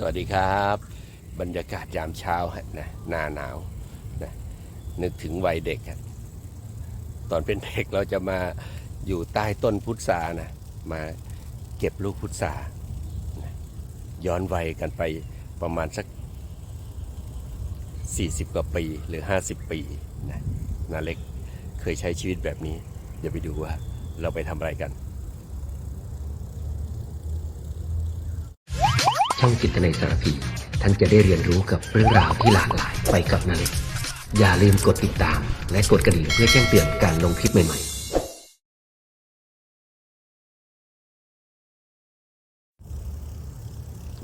สวัสดีครับ บรรยากาศยามเช้าฮะนะหน้าหนาวนะนึกถึงวัยเด็กครับตอนเป็นเด็กเราจะมาอยู่ใต้ต้นพุทรานะมาเก็บลูกพุทรานะย้อนวัยกันไปประมาณสัก 40 กว่าปีหรือ 50 ปีนะนาเล็กเคยใช้ชีวิตแบบนี้ เดี๋ยวไปดูว่าเราไปทำอะไรกัน องจิตในสารพี ท่านจะได้เรียนรู้กับเรื่องราวที่หลากหลายไปกับนาเล็กอย่าลืมกดติดตาม และกดกระดิ่งเพื่อแจ้งเตือนการลงคลิปใหม่ๆ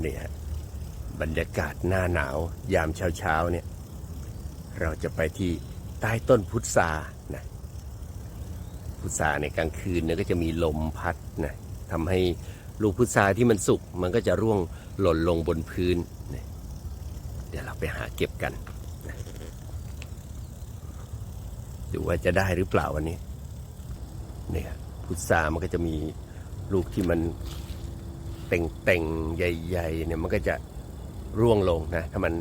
นี่ฮะบรรยากาศหน้าหนาวยามเช้าเช้าๆเนี่ย เราจะไปที่ใต้ต้นพุทรานะพุทราในกลางคืนเนี่ยก็จะมีลมพัดนะทำให้ ลูกพุทราที่มันสุกมันก็จะร่วงหล่นลงบนพื้น เดี๋ยวเราไปหาเก็บกันดูว่าจะได้หรือเปล่าวันนี้ เนี่ยพุทรามันก็จะมีลูกที่มันเต่งๆ ใหญ่ๆเนี่ยมันก็จะร่วงลงนะ ถ้ามัน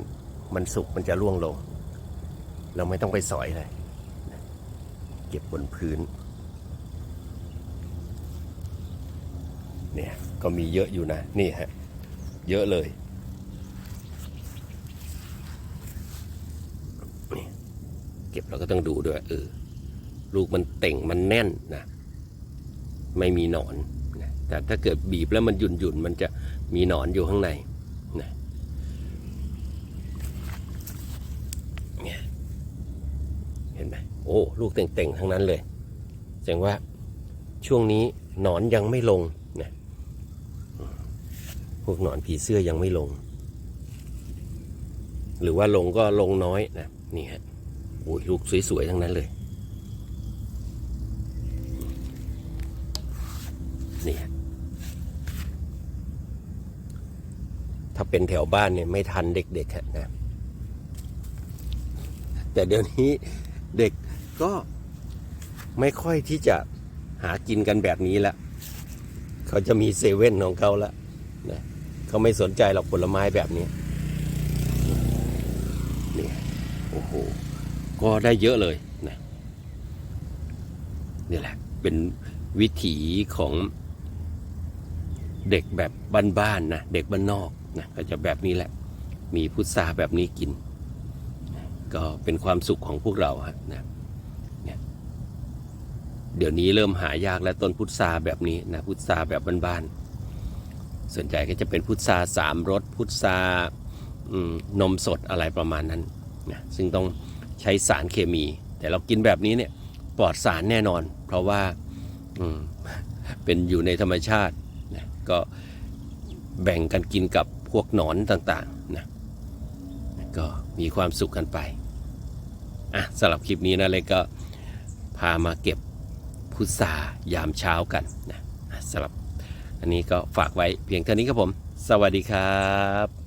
มันสุกมันจะร่วงลง เราไม่ต้องไปสอยเลย เก็บบนพื้น เนี่ยก็มีเยอะอยู่นะ นี่ฮะ เยอะเลยเก็บเราก็ต้องดูด้วยเออลูกมันเต่งมันแน่นนะไม่มีหนอนนะแต่ถ้าเกิดบีบแล้วมันหยุ่นหยุ่นมันจะมีหนอนอยู่ข้างในนะเนี่เห็นไหมโอ้ลูกเต่งๆทั้งนั้นเลยแสดงว่าช่วงนี้หนอนยังไม่ลง พวกหนอนผีเสื้อยังไม่ลง หรือว่าลงก็ลงน้อยนะนี่ฮะโอ้ยลูกสวยๆทั้งนั้นเลยนี่ฮะถ้าเป็นแถวบ้านเนี่ยไม่ทันเด็กๆฮะนะแต่เดี๋ยวนี้เด็กก็ไม่ค่อยที่จะหากินกันแบบนี้ละ เขาจะมีเซเว่นของเขาละนะ เขาไม่สนใจหรอกผลไม้แบบนี้นี่โอ้โหก็ได้เยอะเลยนะนี่แหละเป็นวิถีของเด็กแบบบ้านๆนะเด็กบ้านนอกนะก็จะแบบนี้แหละ มีพุทราแบบนี้กิน ก็เป็นความสุขของพวกเราฮะนะเนี่เดี๋ยวนี้เริ่มหายากแล้วต้นพุทราแบบนี้นะพุทราแบบบ้านๆ ส่วนใหญ่ก็จะเป็นพุทราสามรสพุทรานมสดอะไรประมาณนั้นนะซึ่งต้องใช้สารเคมี แต่เรากินแบบนี้เนี่ยปลอดสารแน่นอน เพราะว่าเป็นอยู่ในธรรมชาตินะก็แบ่งกันกินกับพวกหนอนต่างๆนะก็มีความสุขกันไปอะสำหรับคลิปนี้นะเลยก็พามาเก็บพุทรายามเช้ากันนะสำหรับ อันนี้ก็ฝากไว้เพียงเท่านี้ครับผม สวัสดีครับ